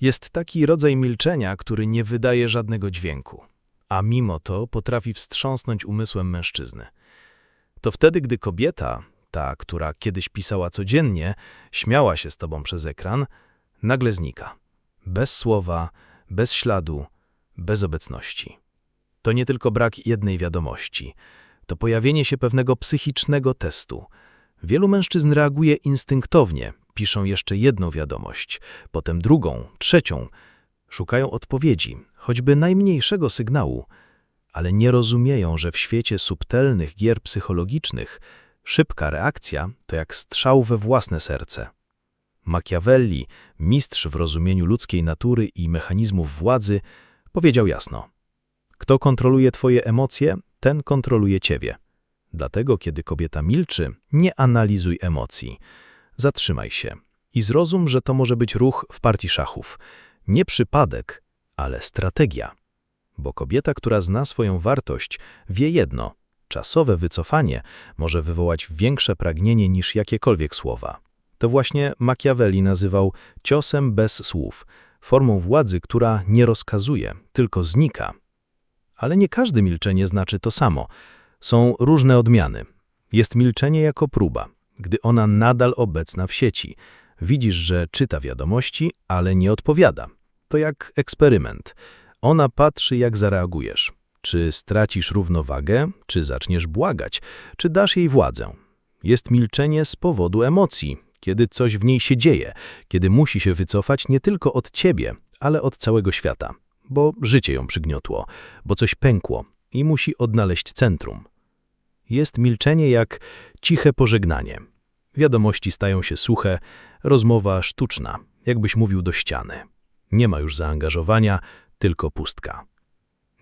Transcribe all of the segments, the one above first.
Jest taki rodzaj milczenia, który nie wydaje żadnego dźwięku, a mimo to potrafi wstrząsnąć umysłem mężczyzny. To wtedy, gdy kobieta, ta, która kiedyś pisała codziennie, śmiała się z tobą przez ekran, nagle znika. Bez słowa, bez śladu, bez obecności. To nie tylko brak jednej wiadomości, to pojawienie się pewnego psychicznego testu. Wielu mężczyzn reaguje instynktownie, piszą jeszcze jedną wiadomość, potem drugą, trzecią. Szukają odpowiedzi, choćby najmniejszego sygnału, ale nie rozumieją, że w świecie subtelnych gier psychologicznych szybka reakcja to jak strzał we własne serce. Machiavelli, mistrz w rozumieniu ludzkiej natury i mechanizmów władzy, powiedział jasno: Kto kontroluje twoje emocje, ten kontroluje ciebie. Dlatego, kiedy kobieta milczy, nie analizuj emocji. Zatrzymaj się i zrozum, że to może być ruch w partii szachów. Nie przypadek, ale strategia. Bo kobieta, która zna swoją wartość, wie jedno: czasowe wycofanie może wywołać większe pragnienie niż jakiekolwiek słowa. To właśnie Machiavelli nazywał ciosem bez słów, formą władzy, która nie rozkazuje, tylko znika. Ale nie każde milczenie znaczy to samo. Są różne odmiany. Jest milczenie jako próba, gdy ona nadal obecna w sieci. Widzisz, że czyta wiadomości, ale nie odpowiada. To jak eksperyment. Ona patrzy, jak zareagujesz. Czy stracisz równowagę, czy zaczniesz błagać, czy dasz jej władzę. Jest milczenie z powodu emocji, kiedy coś w niej się dzieje, kiedy musi się wycofać nie tylko od ciebie, ale od całego świata, bo życie ją przygniotło, bo coś pękło i musi odnaleźć centrum. Jest milczenie jak ciche pożegnanie. Wiadomości stają się suche, rozmowa sztuczna, jakbyś mówił do ściany. Nie ma już zaangażowania, tylko pustka.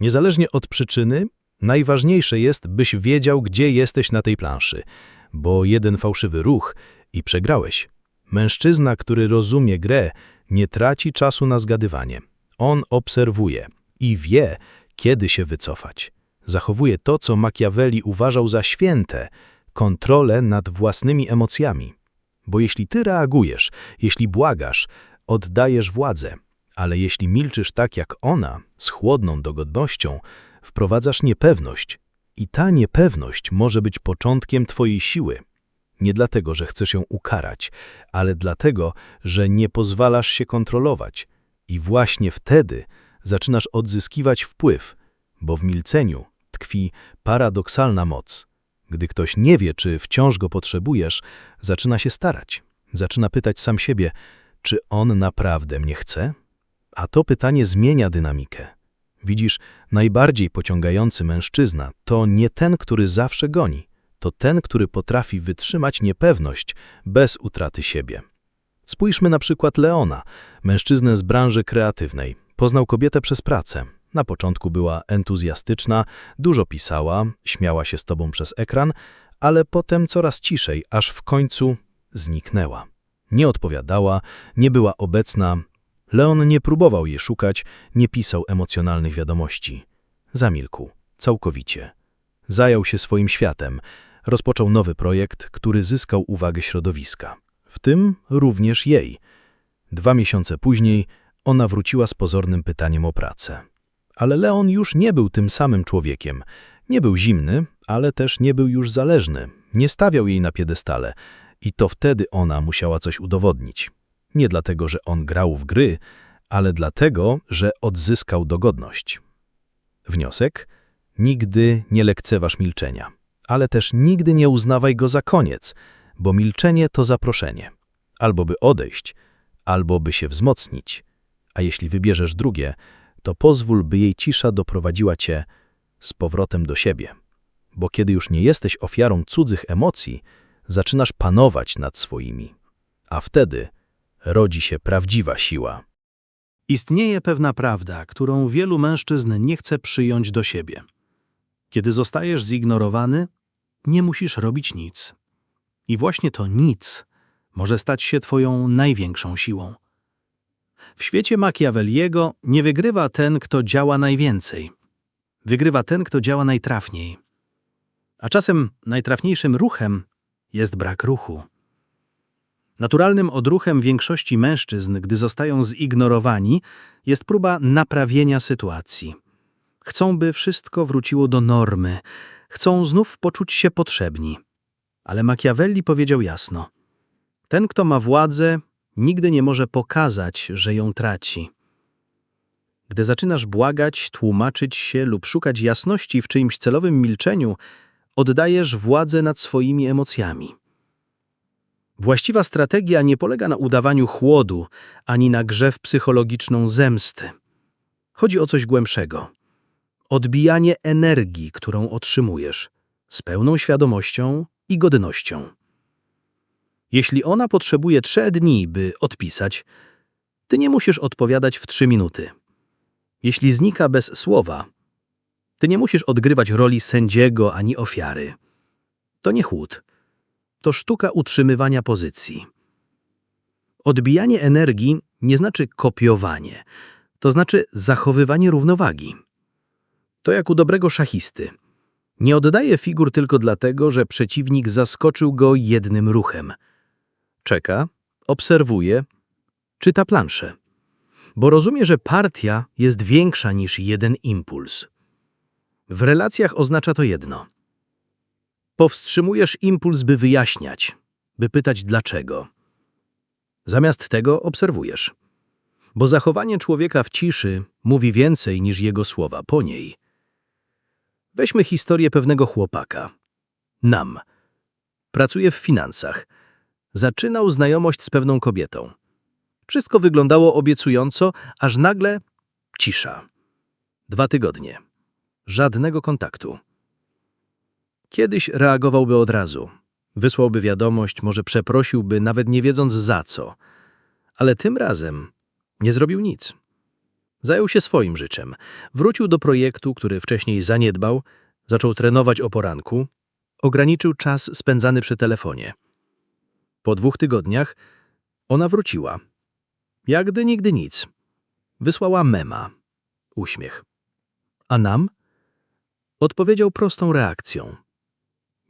Niezależnie od przyczyny, najważniejsze jest, byś wiedział, gdzie jesteś na tej planszy, bo jeden fałszywy ruch i przegrałeś. Mężczyzna, który rozumie grę, nie traci czasu na zgadywanie. On obserwuje i wie, kiedy się wycofać. Zachowuje to, co Machiavelli uważał za święte, kontrolę nad własnymi emocjami. Bo jeśli ty reagujesz, jeśli błagasz, oddajesz władzę, ale jeśli milczysz tak jak ona, z chłodną dogodnością, wprowadzasz niepewność. I ta niepewność może być początkiem twojej siły. Nie dlatego, że chcesz ją ukarać, ale dlatego, że nie pozwalasz się kontrolować. I właśnie wtedy zaczynasz odzyskiwać wpływ, bo w milczeniu tkwi paradoksalna moc. Gdy ktoś nie wie, czy wciąż go potrzebujesz, zaczyna się starać. Zaczyna pytać sam siebie, czy on naprawdę mnie chce? A to pytanie zmienia dynamikę. Widzisz, najbardziej pociągający mężczyzna to nie ten, który zawsze goni, to ten, który potrafi wytrzymać niepewność bez utraty siebie. Spójrzmy na przykład Leona, mężczyznę z branży kreatywnej. Poznał kobietę przez pracę. Na początku była entuzjastyczna, dużo pisała, śmiała się z tobą przez ekran, ale potem coraz ciszej, aż w końcu zniknęła. Nie odpowiadała, nie była obecna. Leon nie próbował jej szukać, nie pisał emocjonalnych wiadomości. Zamilkł, całkowicie. Zajął się swoim światem, rozpoczął nowy projekt, który zyskał uwagę środowiska, w tym również jej. Dwa miesiące później ona wróciła z pozornym pytaniem o pracę. Ale Leon już nie był tym samym człowiekiem. Nie był zimny, ale też nie był już zależny. Nie stawiał jej na piedestale. I to wtedy ona musiała coś udowodnić. Nie dlatego, że on grał w gry, ale dlatego, że odzyskał dogodność. Wniosek? Nigdy nie lekceważ milczenia ale też nigdy nie uznawaj go za koniec, bo milczenie to zaproszenie. Albo by odejść, albo by się wzmocnić. A jeśli wybierzesz drugie, to pozwól, by jej cisza doprowadziła cię z powrotem do siebie. Bo kiedy już nie jesteś ofiarą cudzych emocji, zaczynasz panować nad swoimi. A wtedy rodzi się prawdziwa siła. Istnieje pewna prawda, którą wielu mężczyzn nie chce przyjąć do siebie. Kiedy zostajesz zignorowany, nie musisz robić nic. I właśnie to nic może stać się twoją największą siłą. W świecie Machiavelliego nie wygrywa ten, kto działa najwięcej. Wygrywa ten, kto działa najtrafniej. A czasem najtrafniejszym ruchem jest brak ruchu. Naturalnym odruchem większości mężczyzn, gdy zostają zignorowani, jest próba naprawienia sytuacji. Chcą, by wszystko wróciło do normy, chcą znów poczuć się potrzebni. Ale Machiavelli powiedział jasno: Ten, kto ma władzę, nigdy nie może pokazać, że ją traci. Gdy zaczynasz błagać, tłumaczyć się lub szukać jasności w czyimś celowym milczeniu, oddajesz władzę nad swoimi emocjami. Właściwa strategia nie polega na udawaniu chłodu, ani na grze w psychologiczną zemsty. Chodzi o coś głębszego. Odbijanie energii, którą otrzymujesz, z pełną świadomością i godnością. Jeśli ona potrzebuje trzech dni, by odpisać, ty nie musisz odpowiadać w trzy minuty. Jeśli znika bez słowa, ty nie musisz odgrywać roli sędziego ani ofiary. To nie chłód. To sztuka utrzymywania pozycji. Odbijanie energii nie znaczy kopiowanie, to znaczy zachowywanie równowagi. To jak u dobrego szachisty. Nie oddaje figur tylko dlatego, że przeciwnik zaskoczył go jednym ruchem. Czeka, obserwuje, czyta planszę. Bo rozumie, że partia jest większa niż jeden impuls. W relacjach oznacza to jedno. Powstrzymujesz impuls, by wyjaśniać, by pytać dlaczego. Zamiast tego obserwujesz. Bo zachowanie człowieka w ciszy mówi więcej niż jego słowa po niej. Weźmy historię pewnego chłopaka. Nam. Pracuje w finansach. Zaczynał znajomość z pewną kobietą. Wszystko wyglądało obiecująco, aż nagle cisza. Dwa tygodnie. Żadnego kontaktu. Kiedyś reagowałby od razu. Wysłałby wiadomość, może przeprosiłby, nawet nie wiedząc za co. Ale tym razem nie zrobił nic. Zajął się swoim życzem. Wrócił do projektu, który wcześniej zaniedbał, zaczął trenować o poranku, ograniczył czas spędzany przy telefonie. Po dwóch tygodniach ona wróciła. Jak gdy nigdy nic. Wysłała mema. Uśmiech. A nam? Odpowiedział prostą reakcją.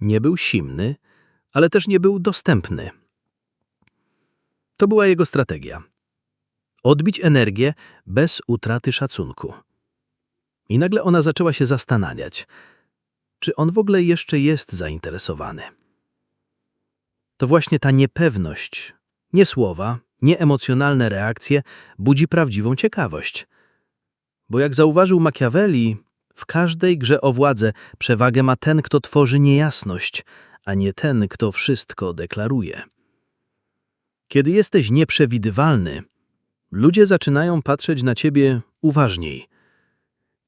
Nie był simny, ale też nie był dostępny. To była jego strategia. Odbić energię bez utraty szacunku. I nagle ona zaczęła się zastanawiać, czy on w ogóle jeszcze jest zainteresowany. To właśnie ta niepewność, nie słowa, nie emocjonalne reakcje budzi prawdziwą ciekawość. Bo jak zauważył Machiavelli, w każdej grze o władzę przewagę ma ten, kto tworzy niejasność, a nie ten, kto wszystko deklaruje. Kiedy jesteś nieprzewidywalny, ludzie zaczynają patrzeć na ciebie uważniej.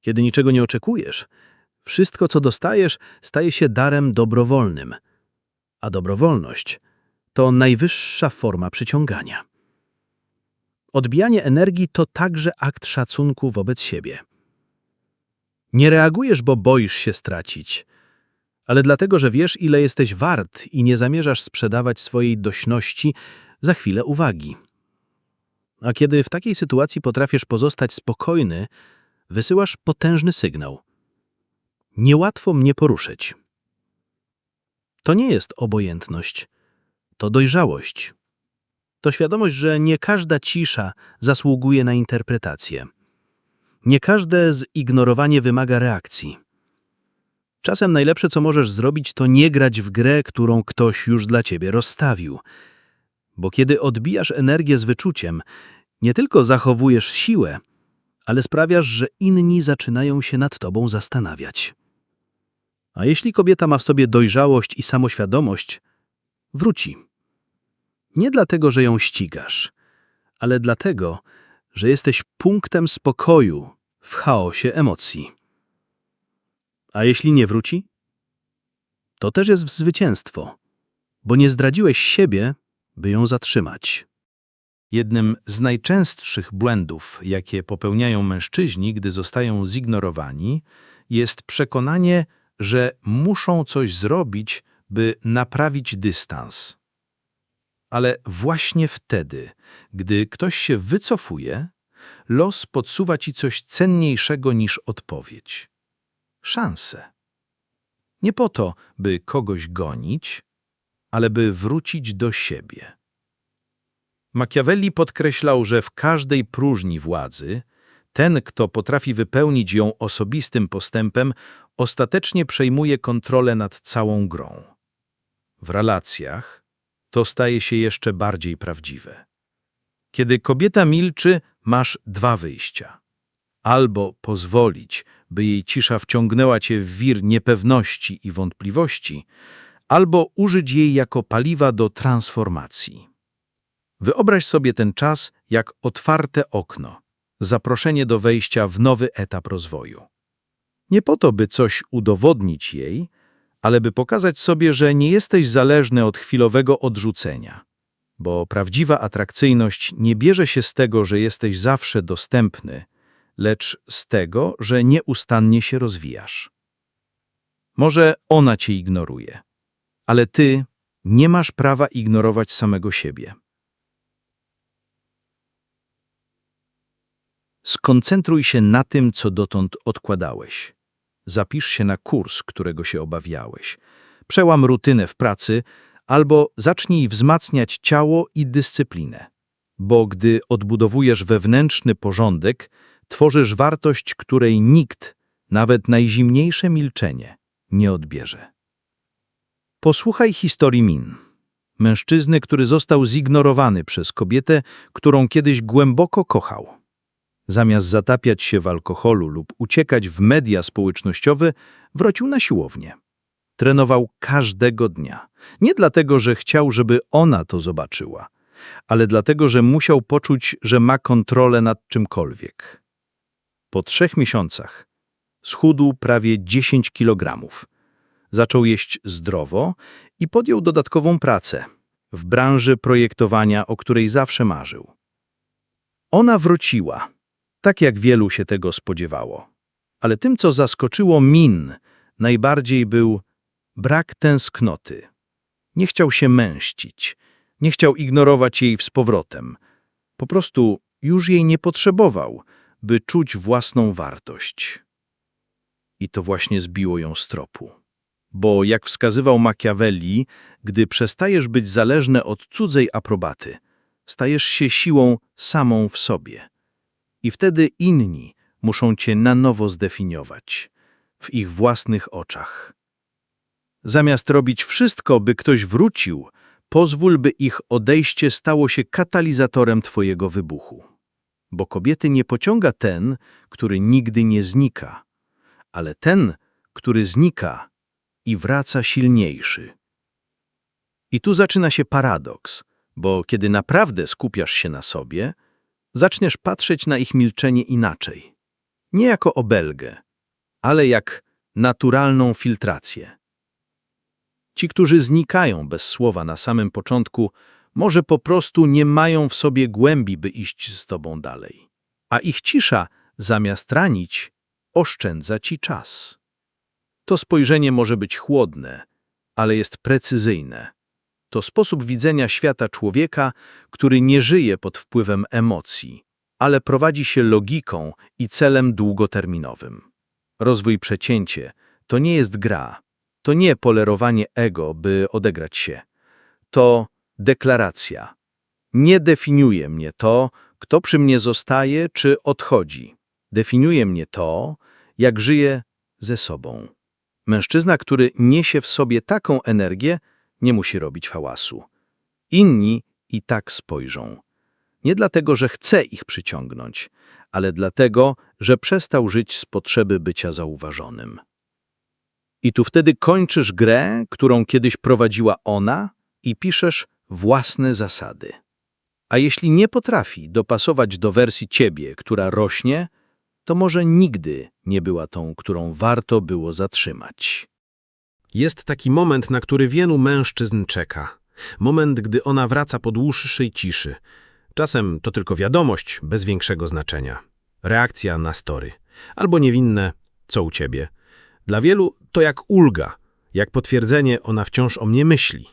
Kiedy niczego nie oczekujesz, wszystko, co dostajesz, staje się darem dobrowolnym. A dobrowolność to najwyższa forma przyciągania. Odbijanie energii to także akt szacunku wobec siebie. Nie reagujesz, bo boisz się stracić, ale dlatego, że wiesz, ile jesteś wart i nie zamierzasz sprzedawać swojej dośności za chwilę uwagi. A kiedy w takiej sytuacji potrafisz pozostać spokojny, wysyłasz potężny sygnał. Niełatwo mnie poruszyć. To nie jest obojętność, to dojrzałość. To świadomość, że nie każda cisza zasługuje na interpretację. Nie każde zignorowanie wymaga reakcji. Czasem najlepsze, co możesz zrobić, to nie grać w grę, którą ktoś już dla ciebie rozstawił. Bo kiedy odbijasz energię z wyczuciem, nie tylko zachowujesz siłę, ale sprawiasz, że inni zaczynają się nad tobą zastanawiać. A jeśli kobieta ma w sobie dojrzałość i samoświadomość, wróci. Nie dlatego, że ją ścigasz, ale dlatego, że jesteś punktem spokoju w chaosie emocji. A jeśli nie wróci? To też jest zwycięstwo, bo nie zdradziłeś siebie, by ją zatrzymać. Jednym z najczęstszych błędów, jakie popełniają mężczyźni, gdy zostają zignorowani, jest przekonanie, że muszą coś zrobić, by naprawić dystans. Ale właśnie wtedy, gdy ktoś się wycofuje, los podsuwa ci coś cenniejszego niż odpowiedź. Szansę. Nie po to, by kogoś gonić, ale by wrócić do siebie. Machiavelli podkreślał, że w każdej próżni władzy ten, kto potrafi wypełnić ją osobistym postępem, ostatecznie przejmuje kontrolę nad całą grą. W relacjach to staje się jeszcze bardziej prawdziwe. Kiedy kobieta milczy, masz dwa wyjścia. Albo pozwolić, by jej cisza wciągnęła cię w wir niepewności i wątpliwości, albo użyć jej jako paliwa do transformacji. Wyobraź sobie ten czas jak otwarte okno, zaproszenie do wejścia w nowy etap rozwoju. Nie po to, by coś udowodnić jej, ale by pokazać sobie, że nie jesteś zależny od chwilowego odrzucenia. Bo prawdziwa atrakcyjność nie bierze się z tego, że jesteś zawsze dostępny, lecz z tego, że nieustannie się rozwijasz. Może ona cię ignoruje, ale ty nie masz prawa ignorować samego siebie. Skoncentruj się na tym, co dotąd odkładałeś. Zapisz się na kurs, którego się obawiałeś. Przełam rutynę w pracy albo zacznij wzmacniać ciało i dyscyplinę. Bo gdy odbudowujesz wewnętrzny porządek, tworzysz wartość, której nikt, nawet najzimniejsze milczenie, nie odbierze. Posłuchaj historii Min. Mężczyzny, który został zignorowany przez kobietę, którą kiedyś głęboko kochał. Zamiast zatapiać się w alkoholu lub uciekać w media społecznościowe, wrócił na siłownię. Trenował każdego dnia. Nie dlatego, że chciał, żeby ona to zobaczyła, ale dlatego, że musiał poczuć, że ma kontrolę nad czymkolwiek. Po trzech miesiącach schudł prawie 10 kilogramów. Zaczął jeść zdrowo i podjął dodatkową pracę w branży projektowania, o której zawsze marzył. Ona wróciła, tak jak wielu się tego spodziewało. Ale tym, co zaskoczyło Min, najbardziej był brak tęsknoty. Nie chciał się męścić, nie chciał ignorować jej z powrotem. Po prostu już jej nie potrzebował, by czuć własną wartość. I to właśnie zbiło ją z tropu. Bo, jak wskazywał Machiavelli, gdy przestajesz być zależny od cudzej aprobaty, stajesz się siłą samą w sobie. I wtedy inni muszą cię na nowo zdefiniować, w ich własnych oczach. Zamiast robić wszystko, by ktoś wrócił, pozwól, by ich odejście stało się katalizatorem twojego wybuchu. Bo kobiety nie pociąga ten, który nigdy nie znika, ale ten, który znika i wraca silniejszy. I tu zaczyna się paradoks, bo kiedy naprawdę skupiasz się na sobie, zaczniesz patrzeć na ich milczenie inaczej. Nie jako obelgę, ale jak naturalną filtrację. Ci, którzy znikają bez słowa na samym początku, może po prostu nie mają w sobie głębi, by iść z tobą dalej. A ich cisza, zamiast ranić, oszczędza ci czas. To spojrzenie może być chłodne, ale jest precyzyjne. To sposób widzenia świata człowieka, który nie żyje pod wpływem emocji, ale prowadzi się logiką i celem długoterminowym. Rozwój przecięcie to nie jest gra, to nie polerowanie ego, by odegrać się. To deklaracja. Nie definiuje mnie to, kto przy mnie zostaje czy odchodzi. Definiuje mnie to, jak żyję ze sobą. Mężczyzna, który niesie w sobie taką energię, nie musi robić hałasu. Inni i tak spojrzą. Nie dlatego, że chce ich przyciągnąć, ale dlatego, że przestał żyć z potrzeby bycia zauważonym. I tu wtedy kończysz grę, którą kiedyś prowadziła ona i piszesz własne zasady. A jeśli nie potrafi dopasować do wersji ciebie, która rośnie, to może nigdy nie była tą, którą warto było zatrzymać. Jest taki moment, na który wielu mężczyzn czeka. Moment, gdy ona wraca po dłuższej ciszy. Czasem to tylko wiadomość bez większego znaczenia. Reakcja na story. Albo niewinne, co u ciebie. Dla wielu to jak ulga, jak potwierdzenie, ona wciąż o mnie myśli.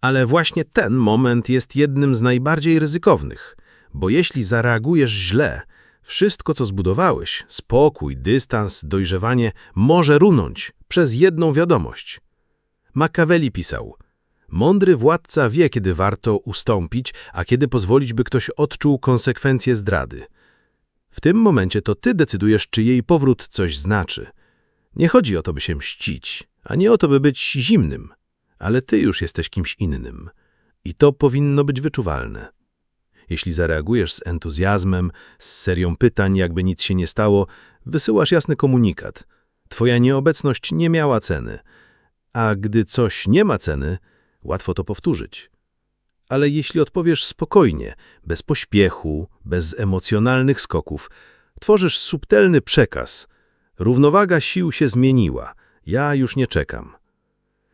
Ale właśnie ten moment jest jednym z najbardziej ryzykownych, bo jeśli zareagujesz źle, wszystko co zbudowałeś, spokój, dystans, dojrzewanie, może runąć przez jedną wiadomość. Machiavelli pisał, Mądry władca wie, kiedy warto ustąpić, a kiedy pozwolić, by ktoś odczuł konsekwencje zdrady. W tym momencie to ty decydujesz, czy jej powrót coś znaczy. Nie chodzi o to, by się mścić, a nie o to, by być zimnym, ale ty już jesteś kimś innym. I to powinno być wyczuwalne. Jeśli zareagujesz z entuzjazmem, z serią pytań, jakby nic się nie stało, wysyłasz jasny komunikat. Twoja nieobecność nie miała ceny. A gdy coś nie ma ceny, łatwo to powtórzyć. Ale jeśli odpowiesz spokojnie, bez pośpiechu, bez emocjonalnych skoków, tworzysz subtelny przekaz. Równowaga sił się zmieniła. Ja już nie czekam.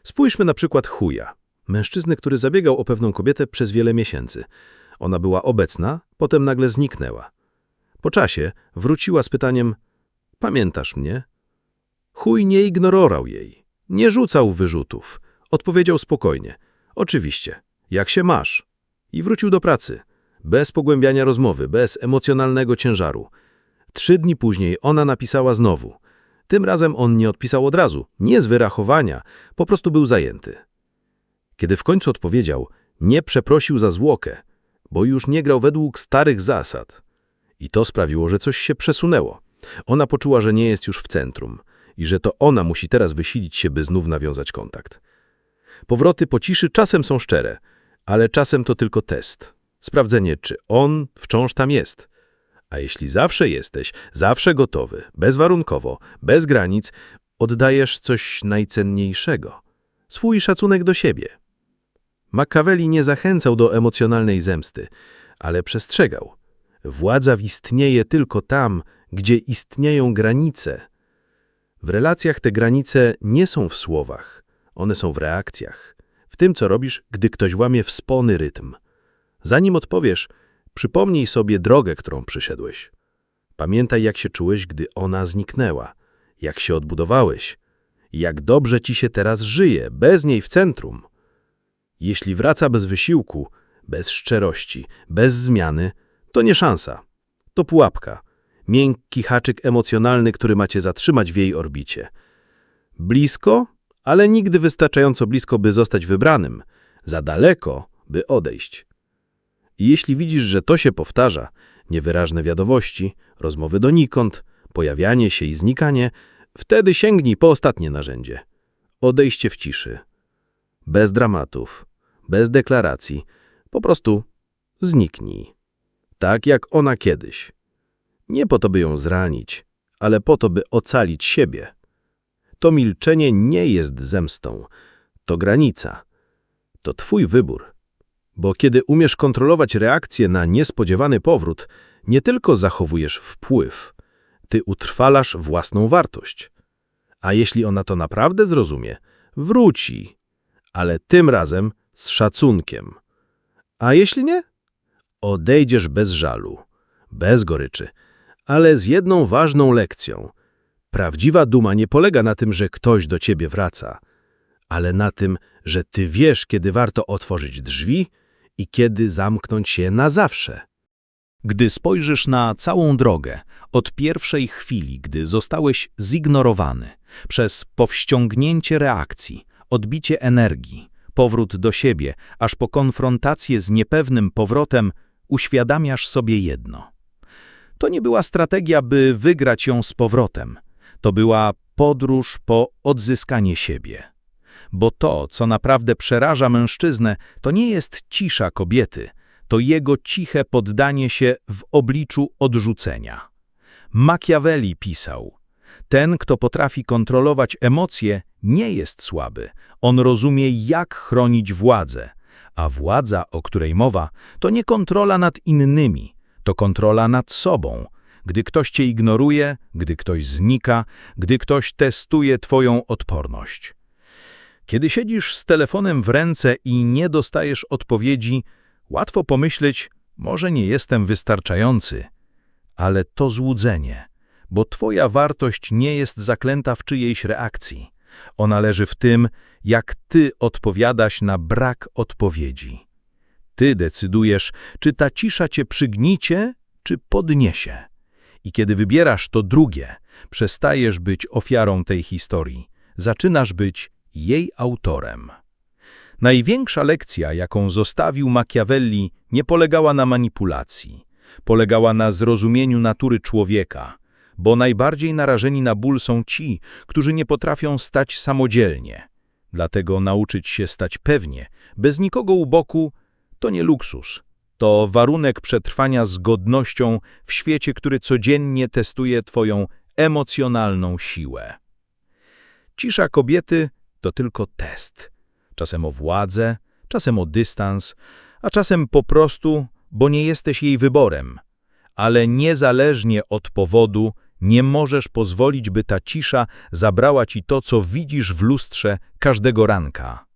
Spójrzmy na przykład chuja. Mężczyzny, który zabiegał o pewną kobietę przez wiele miesięcy. Ona była obecna, potem nagle zniknęła. Po czasie wróciła z pytaniem Pamiętasz mnie? Chuj nie ignorował jej. Nie rzucał wyrzutów. Odpowiedział spokojnie. Oczywiście. Jak się masz? I wrócił do pracy. Bez pogłębiania rozmowy, bez emocjonalnego ciężaru. Trzy dni później ona napisała znowu. Tym razem on nie odpisał od razu, nie z wyrachowania, po prostu był zajęty. Kiedy w końcu odpowiedział, nie przeprosił za zwłokę, bo już nie grał według starych zasad. I to sprawiło, że coś się przesunęło. Ona poczuła, że nie jest już w centrum i że to ona musi teraz wysilić się, by znów nawiązać kontakt. Powroty po ciszy czasem są szczere, ale czasem to tylko test. Sprawdzenie, czy on wciąż tam jest. A jeśli zawsze jesteś, zawsze gotowy, bezwarunkowo, bez granic, oddajesz coś najcenniejszego. Swój szacunek do siebie. Machiavelli nie zachęcał do emocjonalnej zemsty, ale przestrzegał. Władza istnieje tylko tam, gdzie istnieją granice. W relacjach te granice nie są w słowach, one są w reakcjach. W tym, co robisz, gdy ktoś łamie wspony rytm. Zanim odpowiesz, przypomnij sobie drogę, którą przyszedłeś. Pamiętaj, jak się czułeś, gdy ona zniknęła, jak się odbudowałeś, jak dobrze ci się teraz żyje, bez niej w centrum. Jeśli wraca bez wysiłku, bez szczerości, bez zmiany, to nie szansa. To pułapka. Miękki haczyk emocjonalny, który macie zatrzymać w jej orbicie. Blisko, ale nigdy wystarczająco blisko, by zostać wybranym. Za daleko, by odejść. I jeśli widzisz, że to się powtarza, niewyraźne wiadomości, rozmowy donikąd, pojawianie się i znikanie, wtedy sięgnij po ostatnie narzędzie. Odejście w ciszy. Bez dramatów, bez deklaracji, po prostu zniknij. Tak jak ona kiedyś. Nie po to, by ją zranić, ale po to, by ocalić siebie. To milczenie nie jest zemstą, to granica. To twój wybór. Bo kiedy umiesz kontrolować reakcję na niespodziewany powrót, nie tylko zachowujesz wpływ, ty utrwalasz własną wartość. A jeśli ona to naprawdę zrozumie, wróci, ale tym razem z szacunkiem. A jeśli nie? Odejdziesz bez żalu, bez goryczy, ale z jedną ważną lekcją. Prawdziwa duma nie polega na tym, że ktoś do ciebie wraca, ale na tym, że ty wiesz, kiedy warto otworzyć drzwi i kiedy zamknąć się na zawsze. Gdy spojrzysz na całą drogę, od pierwszej chwili, gdy zostałeś zignorowany, przez powściągnięcie reakcji, odbicie energii, powrót do siebie, aż po konfrontację z niepewnym powrotem, uświadamiasz sobie jedno. To nie była strategia, by wygrać ją z powrotem. To była podróż po odzyskanie siebie. Bo to, co naprawdę przeraża mężczyznę, to nie jest cisza kobiety, to jego ciche poddanie się w obliczu odrzucenia. Machiavelli pisał, ten, kto potrafi kontrolować emocje, nie jest słaby. On rozumie, jak chronić władzę. A władza, o której mowa, to nie kontrola nad innymi, to kontrola nad sobą. Gdy ktoś cię ignoruje, gdy ktoś znika, gdy ktoś testuje twoją odporność. Kiedy siedzisz z telefonem w ręce i nie dostajesz odpowiedzi, łatwo pomyśleć, może nie jestem wystarczający. Ale to złudzenie, bo twoja wartość nie jest zaklęta w czyjejś reakcji. Ona leży w tym, jak ty odpowiadasz na brak odpowiedzi. Ty decydujesz, czy ta cisza cię przygnicie, czy podniesie. I kiedy wybierasz to drugie, przestajesz być ofiarą tej historii, zaczynasz być jej autorem. Największa lekcja, jaką zostawił Machiavelli, nie polegała na manipulacji. Polegała na zrozumieniu natury człowieka, bo najbardziej narażeni na ból są ci, którzy nie potrafią stać samodzielnie. Dlatego nauczyć się stać pewnie, bez nikogo u boku, to nie luksus. To warunek przetrwania z godnością w świecie, który codziennie testuje twoją emocjonalną siłę. Cisza kobiety to tylko test. Czasem o władzę, czasem o dystans, a czasem po prostu, bo nie jesteś jej wyborem. Ale niezależnie od powodu, nie możesz pozwolić, by ta cisza zabrała ci to, co widzisz w lustrze każdego ranka.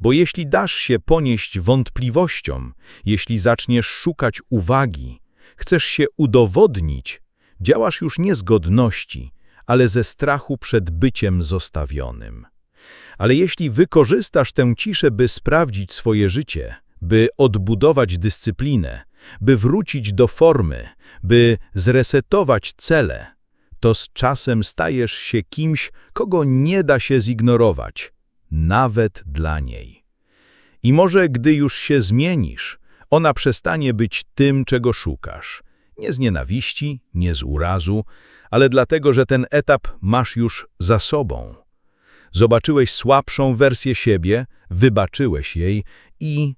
Bo jeśli dasz się ponieść wątpliwościom, jeśli zaczniesz szukać uwagi, chcesz się udowodnić, działasz już nie z godności, ale ze strachu przed byciem zostawionym. Ale jeśli wykorzystasz tę ciszę, by sprawdzić swoje życie, by odbudować dyscyplinę, by wrócić do formy, by zresetować cele, to z czasem stajesz się kimś, kogo nie da się zignorować, nawet dla niej. I może gdy już się zmienisz, ona przestanie być tym, czego szukasz. Nie z nienawiści, nie z urazu, ale dlatego, że ten etap masz już za sobą. Zobaczyłeś słabszą wersję siebie, wybaczyłeś jej i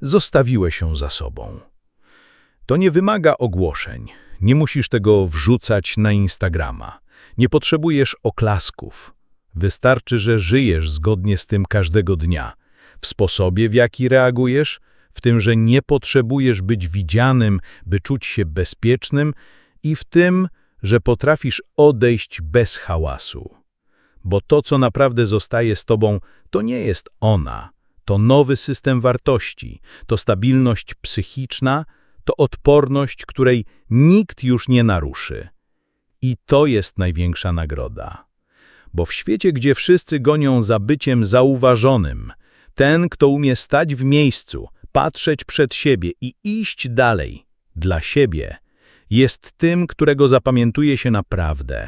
zostawiłeś ją za sobą. To nie wymaga ogłoszeń. Nie musisz tego wrzucać na Instagrama. Nie potrzebujesz oklasków. Wystarczy, że żyjesz zgodnie z tym każdego dnia. W sposobie, w jaki reagujesz, w tym, że nie potrzebujesz być widzianym, by czuć się bezpiecznym i w tym, że potrafisz odejść bez hałasu. Bo to, co naprawdę zostaje z tobą, to nie jest ona. To nowy system wartości, to stabilność psychiczna, to odporność, której nikt już nie naruszy. I to jest największa nagroda. Bo w świecie, gdzie wszyscy gonią za byciem zauważonym, ten, kto umie stać w miejscu, patrzeć przed siebie i iść dalej, dla siebie, jest tym, którego zapamiętuje się naprawdę.